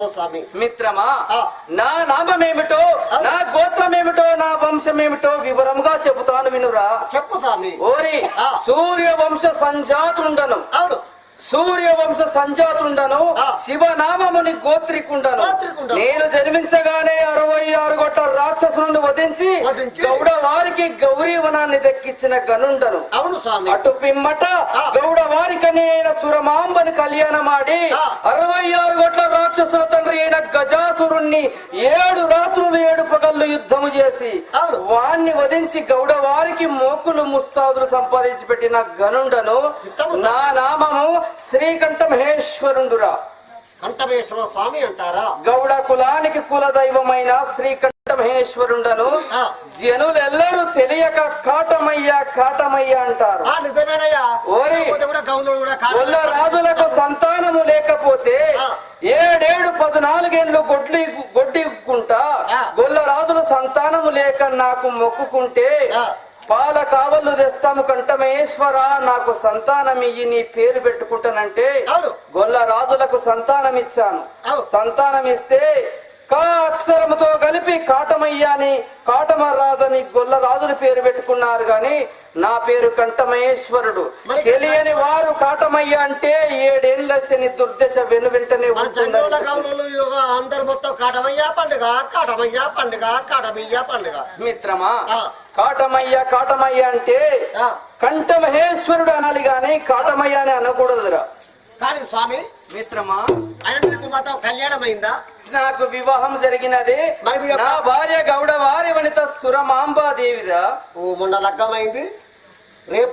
స్వామి మిత్రమా. నా నామమేమిటో నా గోత్రమేమిటో నా వంశమేమిటో వివరముగా చెబుతాను వినురా చెప్పు స్వామి ఓరి. సూర్య వంశ సంజాతుండను అవును సూర్య వంశ సంజాతుండను. శివనామముని గోత్రికుండను. నేను జన్మించగానే అరవై ఆరు గొట్ట రాక్షసులను వధించి. గౌడ వారికి గౌరీ వనాన్ని దక్కించిన గనుండను అటు పిమ్మట. గౌడ వారికని సురమాంబని కళ్యాణమాడి. అరవై ఆరు గొట్ల రాక్షసుల తండ్రి అయిన గజాసురుణ్ణి ఏడు రాత్రులు ఏడు పగళ్ళు యుద్ధము చేసి. వాణ్ణి వధించి గౌడ వారికి మోకులు ముస్తాదులు సంపాదించి పెట్టిన గనుండను నా నామము శ్రీకంఠ మహేశ్వరుండురా కంఠమేశ్వర స్వామి అంటారా? గౌడ కులానికి కుల దైవమైన శ్రీకంఠ మహేశ్వరుండను. జనులెల్లరూ తెలియక కాటమయ్య కాటమయ్య అంటారు. రాజులకు సంతానము లేకపోతే. ఏడేడు పద్నాలుగేళ్ళు గొడ్లి. గొల్ల రాజుల సంతానము లేక నాకు మొక్కుకుంటే. పాల కావళ్ళు తెస్తాము కంఠమేశ్వర నాకు సంతానం ఇయ్యి నీ పేరు పెట్టుకుంటానంటే. గొల్ల రాజులకు సంతానం ఇచ్చాను. సంతానం ఇస్తే కా అక్షరముతో కలిపి కాటమయ్య అని కాటమరాజని గొల్ల రాజుల పేరు పెట్టుకున్నారు గాని నా పేరు కంఠమహేశ్వరుడు. తెలియని వారు కాటమయ్య అంటే ఏడేళ్ళ శని దుర్దశ వెను వెంటనే అందరు మొత్తం కాటమయ్య పండుగ కాటమయ్య పండుగ కాటమయ్య పండుగ. మిత్రమా ఆ. కాటమయ్య కాటమయ్య అంటే ఆ. కంఠమహేశ్వరుడు అనాలి గాని కాటమయ్య అని అనకూడదురా. కానీ స్వామి మిత్రమా? ఆయన మాత్రం కళ్యాణం అయిందా నాకు వివాహం జరిగినది. నా భార్య గౌడ వారి వనిత సురమాంబాదేవిరా ఓ మొన్న లగ్గమైంది. రేపు